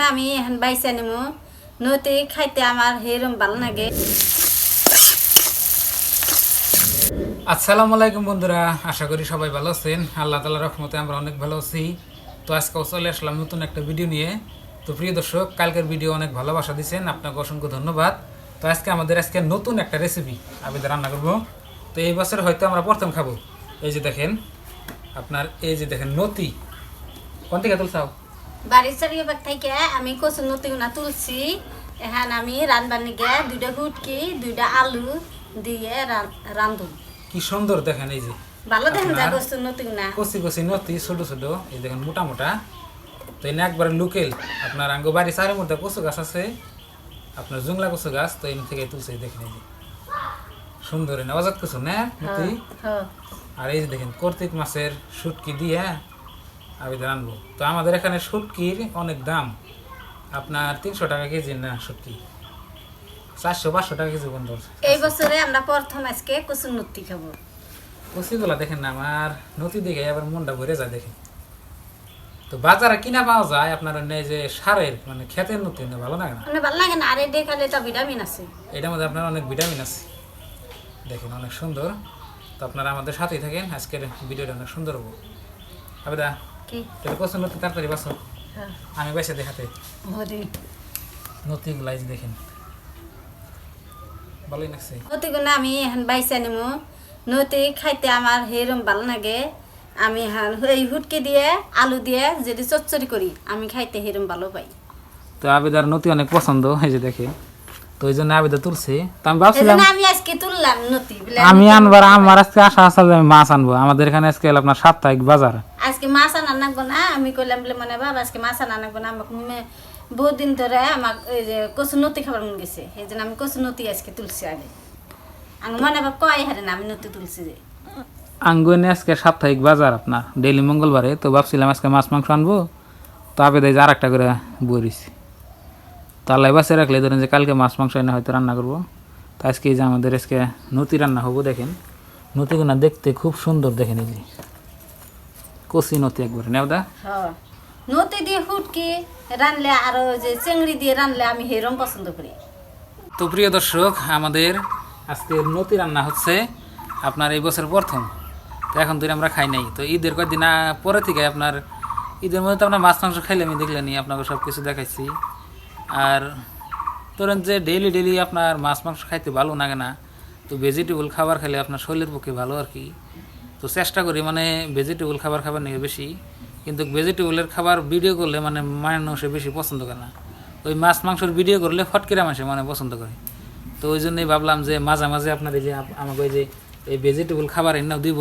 না, আমি এখন বাইসা নিমু নতি খাইতে আমার হেরম ভালো লাগে আসসালামু আলাইকুম বন্ধুরা, আশা করি সবাই ভালো আছেন। আল্লাহ তালা রহমতে আমরা অনেক ভালো আছি। তো আজকেও চলে আসলাম নতুন একটা ভিডিও নিয়ে। তো প্রিয় দর্শক, কালকের ভিডিও অনেক ভালোবাসা দিয়েছেন, আপনাকে অসংখ্য ধন্যবাদ। তো আজকে আমাদের আজকে নতুন একটা রেসিপি আমি রান্না করব। তো এই বছর হয়তো আমরা প্রথম খাব। এই যে দেখেন, আপনার এই যে দেখেন নতি কোন থেকে তুলছাও বাড়ির চারিয়ে থেকে আমি কচু নতি না তুলছি। এখন আমি রানবার নিগে দুইটা হুটকি দুইটা আলু দিয়ে রান্ধু কি সুন্দর দেখেন এই যে। ভালো দেখেন যা আপনার- কচু না কচি কচি নতি ছোট ছোট এই দেখেন মোটা মোটা। তো এনে একবারে লোকেল আপনার আঙ্গ বাড়ি চারের মধ্যে কচু গাছ আছে আপনার জুংলা কচু গাছ তো এনে থেকে তুলছে দেখেন এই যে। সুন্দর অজাত কচু না আর এই যে দেখেন কর্তিক মাছের শুটকি দিয়ে আবেদন আনব। তো আমাদের এখানে শুটকির অনেক দাম। আপনার তিনশো টাকা কেজি না শুটকি? চারশো পাঁচশো টাকা কেজি বন্ধ। এই বছরে আমরা প্রথম আজকে কচু নতি খাব। কচিগুলা দেখেন না আমার নদী দেখে আবার মনটা ভরে যায় দেখেন। তো বাজারে কিনা পাওয়া যায় আপনার অন্য এই যে সারের মানে ক্ষেতের নতুন ভালো লাগে না? মানে ভালো লাগে না আর দেখালে তো ভিটামিন আছে। এটার মধ্যে আপনার অনেক ভিটামিন আছে। দেখেন অনেক সুন্দর। তো আপনারা আমাদের সাথেই থাকেন আজকের ভিডিওটা অনেক সুন্দর হব। আবেদা। কি? এটা কচু নতুন তাড়াতাড়ি বাসো হ্যাঁ। আমি বেসে দেখাতে হরি এই যে দেখেন। ভালোই লাগছে। নতি আমি এখন বাইসা নিমু। নতি খাইতে আমার হেরম ভালো লাগে। আমি এই হুটকি দিয়ে আলু দিয়ে যদি চচ্চড়ি করি আমি খাইতে হেরম ভালো পাই। তো আবেদার নতি অনেক পছন্দ এই যে দেখে। তো ওই জন্য আবেদা তুলছে। তো আমি ভাবছিলাম আমি আজকে তুললাম নতি আমি আনবার আমার আজকে আশা আছে আমি মাছ আনব। আমাদের এখানে আজকে আপনার সাপ্তাহিক বাজার। আজকে মাছ আনা নাকবো না, আমি কইলাম বলে মানে বাবা, আজকে মাছ আনা নাকবো না বহুত দিন ধরে আমার ওই যে কচু নতি খাবার মন গেছে, এই জন্য আমি কচু নতি আজকে তুলছি আগে। আমি মনে ভাব কয় হারে না আমি নতি তুলছি যে। আঙ্গুনে আজকে সাপ্তাহিক বাজার আপনার, ডেইলি মঙ্গলবারে, তো ভাবছিলাম আজকে মাছ মাংস আনব, তো আবেদে যে আর একটা করে বরিছি তো আল্লাহ বাসে রাখলে ধরেন যে কালকে মাছ মাংস এনে হয়তো রান্না করব। তো আজকে এই যে আমাদের আজকে নতি রান্না হব দেখেন। নতিগুনা দেখতে খুব সুন্দর দেখেন এই যে। কচি নতি একবারে নেওদা হ্যাঁ। নতি দিয়ে হুটকি রানলে আর যে চিংড়ি দিয়ে রানলে আমি হেরম পছন্দ করি। তো প্রিয় দর্শক আমাদের আজকে নতি রান্না হচ্ছে আপনার এই বছর প্রথম। তো এখন ধরে আমরা খাই নাই। তো ঈদের কয়েকদিন পরে থেকে আপনার ঈদের মধ্যে তো আপনার মাছ মাংস খাইলে আমি দেখলেনি আপনাকে সব কিছু দেখাইছি। আর ধরেন যে ডেইলি ডেইলি আপনার মাছ মাংস খাইতে ভালো লাগে না তো ভেজিটেবল খাবার খেলে আপনার শরীরের পক্ষে ভালো আর কি। তো চেষ্টা করি মানে ভেজিটেবল খাবার খাবার নিয়ে বেশি। কিন্তু ভেজিটেবলের খাবার ভিডিও করলে মানে মানুষে বেশি পছন্দ করে না। ওই মাছ মাংসের ভিডিও করলে ফটকিরা মানুষে মানে পছন্দ করে। তো ওই জন্যই ভাবলাম যে মাঝে মাঝে আপনার এই যে আমাকে ওই যে এই ভেজিটেবল খাবার এনেও দিব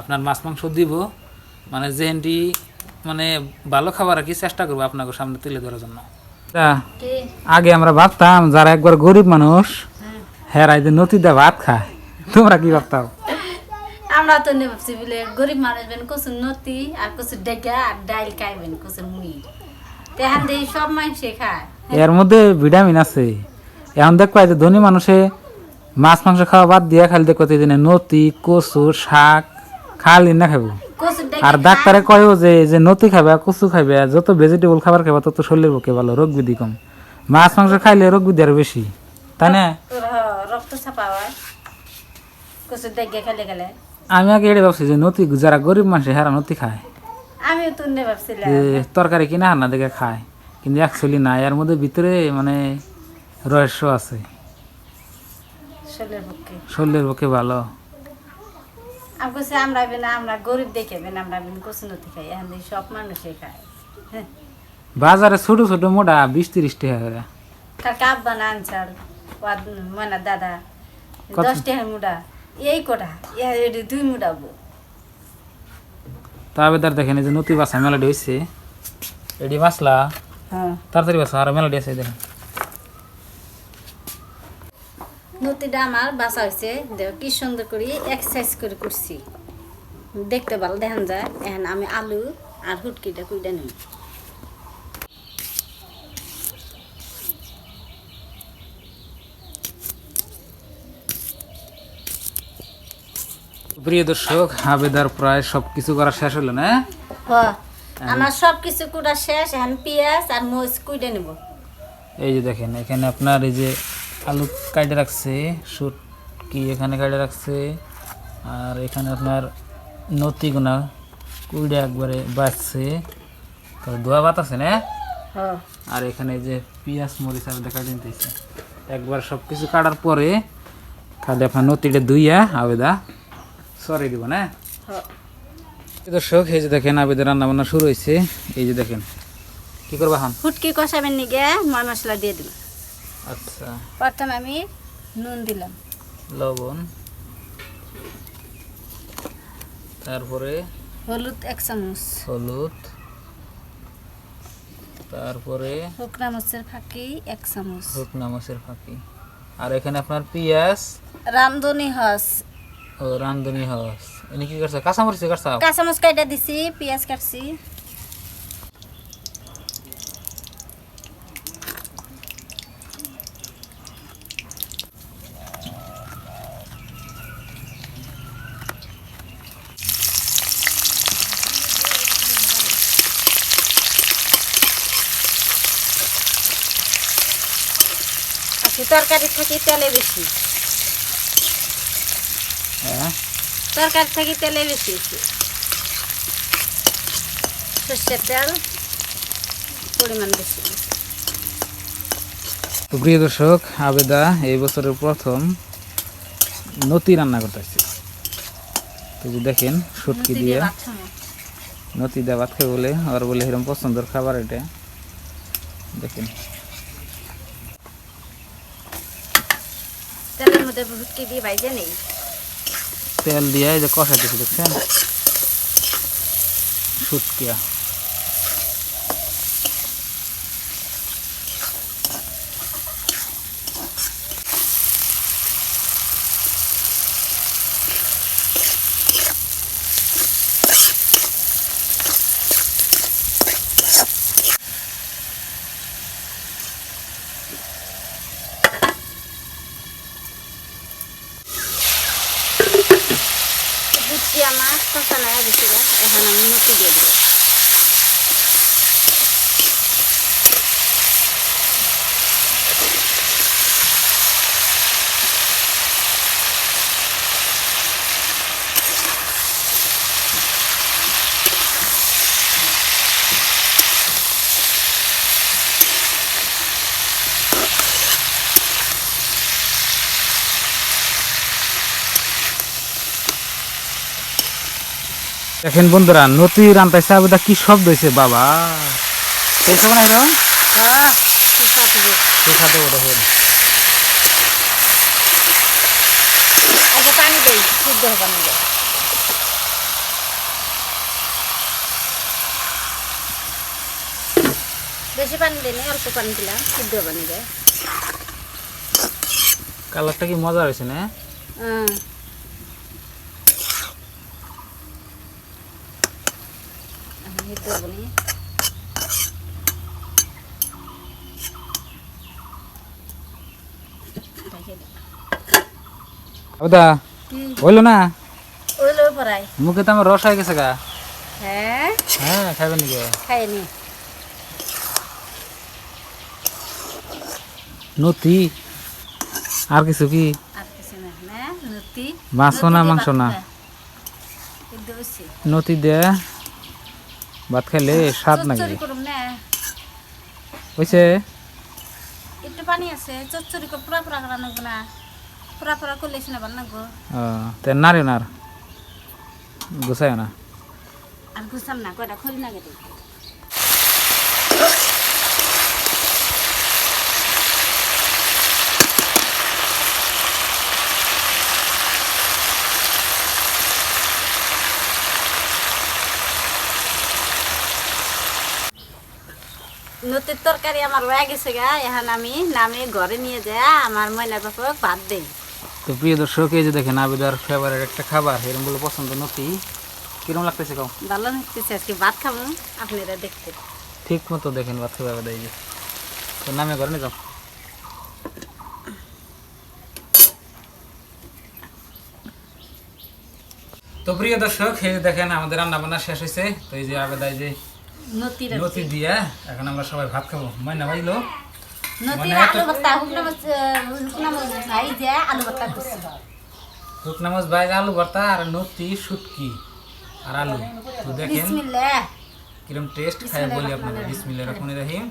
আপনার মাছ মাংস দিব মানে যেহেনটি মানে ভালো খাবার আর কি চেষ্টা করব আপনাকে সামনে তুলে ধরার জন্য। আগে আমরা ভাবতাম যারা একবার গরিব মানুষ হ্যাঁ। নদীতে ভাত খায়। তোমরা কি ভাবতাম? আমরা তো নে ভাবছি বলে গরিব মানুষ বেন কচু নতি আর কচু ডেগা আর ডাইল খাইবেন কচুর মুই তেহান দিয়ে সব মানুষে খায়। এর মধ্যে ভিটামিন আছে। এখন দেখবা যে ধনী মানুষে মাছ মাংস খাওয়া বাদ দিয়ে খালি দেখো যে নতি কচু শাক খালি না খাব আর ডাক্তারে কয়ও যে যে নতি খাবে কচু খাবে যত ভেজিটেবল খাবার খাবে তত শরীরের পক্ষে ভালো রোগ বিধি কম। মাছ মাংস খাইলে রোগ বিধি আরও বেশি তাই না? রক্ত ছাপা হয়। কচু ডেগে খেলে গেলে আমি আগে এটা ভাবছি যে নতি যারা গরিব মানুষ হেরা নতি খায়। আমিও তো ভাবছিলাম। তরকারি কিনা হান্না দেখে খায় কিন্তু অ্যাকচুয়ালি না এর মধ্যে ভিতরে মানে রহস্য আছে। শরীরের পক্ষে। ভালো। আমরা বেন আমরা গরিব আমরা বেন খাই এখন সব মানুষে খায়। হ্যাঁ। বাজারে ছোট ছোট মোটা বিশ তিরিশ টাকা করে। আনছার মানে দাদা দশ টাকার মুড়া এই কটা? দুই মুড়াবো তবে তার দেখেন যে নতি বাসা মেলাডি হয়েছে এটি বাসলা। হ্যাঁ। তাড়াতাড়ি বাসা আর মেলাডি আছে দেখেন। নতিটা আমার বাসা হয়েছে দেখ কি সুন্দর করে এক্সারসাইজ করে করছি। দেখতে ভালো দেখান যায়। এখন আমি আলু আর হুটকিটা কুইটা নিই। প্রিয় দর্শক আবেদার প্রায় সব কিছু করা শেষ হলো না হ্যাঁ? আমার সব কিছু কুড়া শেষ এখন পেঁয়াজ আর মরিচ কুইডে নেব। এই যে দেখেন এখানে আপনার এই যে আলু কাটে রাখছে শুট কি এখানে কাটে রাখছে আর এখানে আপনার নতিগুনা কুইডে একবারে বাঁচছে। তো ধোয়া ভাত আছে না? হ্যাঁ আর এখানে যে পেঁয়াজ মরিচ আর দেখা দিতেছে একবার সব কিছু কাটার পরে খালি আপনার নতিটা ধুইয়া আবেদা সরে দিব না? হ্যাঁ। দর্শক এই যে দেখেন আবেদা রান্না বান্না শুরু হয়েছে। এই যে দেখেন কি করবা হান ফুটকি কষাবেন নিগে ময় মশলা দিয়ে দিলাম। আচ্ছা। প্রথমে আমি নুন দিলাম। লবণ। তারপরে হলুদ এক চামচ। হলুদ। তারপরে শুকনা মাছের ফাঁকি এক চামচ। শুকনা মাছের ফাঁকি। আর এখানে আপনার পেঁয়াজ। রামধনি হস ও রান্ধনি হস এনে কি করছে? কাঁচামরিচ কাটছা কাঁচামচ কাটা দিছি, পেঁয়াজ কাটছি। আচ্ছা তরকারি থাকি তেলে বেশি হ্যাঁ তরকারি থাকি তেলে বেশি সর্ষের তেল পরিমাণ বেশি। তো প্রিয় দর্শক আবেদা এই বছরের প্রথম নতি রান্না করতেছে তো যে দেখেন সুটকি দিয়ে নতি দিয়ে ভাত খেয়ে বলে আর বলে এরকম পছন্দের খাবার এটা। দেখেন। তেলের মধ্যে ভুটকি দিয়ে বাইজে নেই। তেল দিয়ে যে কষাইতেছি দেখছেন? শুটকিয়া ভুটকি আমার কষা লাগা গেছিল এখন আমি দেখেন বন্ধুরা নতি রান্তাইছে আবেদা কি শব্দ হয়েছে বাবা। হ্যাঁ দিব দেখেন আগে পানি দেই নিগে বেশি পানি দিই নাই, অল্প পানি দিলাম সিদ্ধ কালারটা কি মজা হয়েছে না? হুম। রেখে দে। আবেদা? হইল না? ওইলো পরাই মুখে তো আমার রস হয়ে গেছে গা। হ্যাঁ? হ্যাঁ খাবেন নাকি? খাইনি। নতি আর কিছু কি? আর কিছু না না নতি মাংস না। মাংস না নতি দিয়ে ভাত খাইলে স্বাদ না। হয়েছে একটু পানি আছে চচ্চড়ি করে পুরা পুরা করা লাগবো না। পুরা পুরা করলে শুনে ভালো লাগবো তে নারে না গুছায় না। আর গুছাম না কয়টা খরি না কেটে নতির তরকারি আমার হয়ে গেছে গা। এখন আমি নামে ঘরে নিয়ে যা আমার ময়নার বাপক ভাত দেই তো প্রিয় দর্শক এই যে দেখেন আবেদার ফেভারেট একটা খাবার এরকম বলে পছন্দ নতি। কিরম লাগতেছে কম ভালো লাগতেছে আজকে ভাত খাব আপনারা দেখতে। ঠিক মতো দেখেন ভাত খাবে আবেদা এই যে। তো নামে ঘরে নিয়ে যাও। তো প্রিয় দর্শক এই দেখেন আমাদের রান্না বান্না শেষ হয়েছে। তো এই যে আবেদায় যে নতি দিয়ে এখন আমরা সবাই ভাত খাব। ময়না ভাইলো নতির আলু ভর্তা হুকনা মাছ ভাই আলু ভর্তা আর নতি শুটকি আর আলু। তো দেখেন কিরম টেস্ট খাই বলি আপনাদের। বিসমিল্লাহ রহমান রহিম।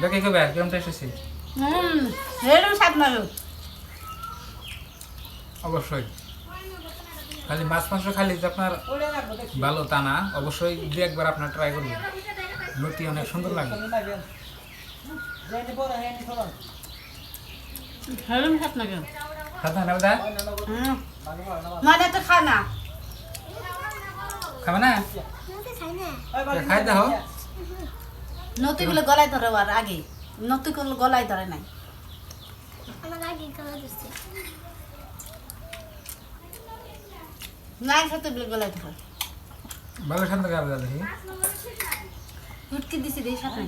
দেখে কবে কিরম টেস্ট হয়েছে অবশ্যই। খালি মাছ মাংস খালি যে আপনার ভালো তা না অবশ্যই দু একবার আপনার ট্রাই করবেন। রুটি অনেক সুন্দর লাগে। হেরম স্বাদ মারু খাতে না মানে খাবে খাই দাও নতিগুলো গলায় ধরে আর আগে। নতিগুলো গলায় ধরে নাই। নাই খেতে বলে গলায় ধরে ভালো সুন্দর খাবে দাদা দেখি। উটকি দিছি দিয়ে সাথে।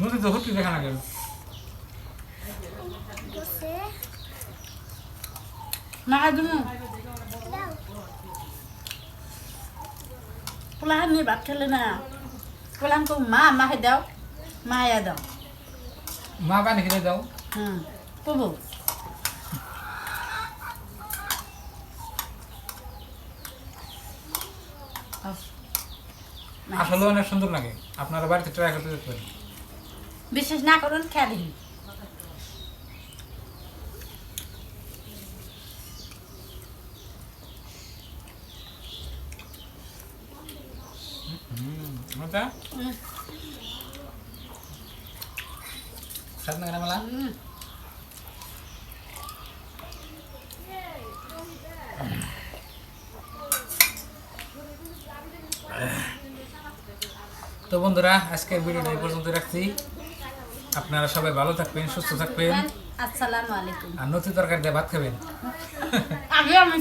নদী তো হুটকি দেখা না কেন? না তুমি পোলাহান নিয়ে ভাত খেলে না। পোলাহান কো মা মাহে দাও মায়া দাও। মা পানি খেলে দাও। হুম প্রভু আসলে অনেক সুন্দর লাগে। আপনারা বাড়িতে ট্রাই করতে পারেন বিশেষ না করুন খেয়ে দিন মজা স্বাদ না মেলা? তো বন্ধুরা আজকের ভিডিওটা এই পর্যন্ত রাখছি। আপনারা সবাই ভালো থাকবেন সুস্থ থাকবেন। আসসালামু আলাইকুম। আর নতুন তরকারি দিয়ে ভাত খাবেন। আগে আমি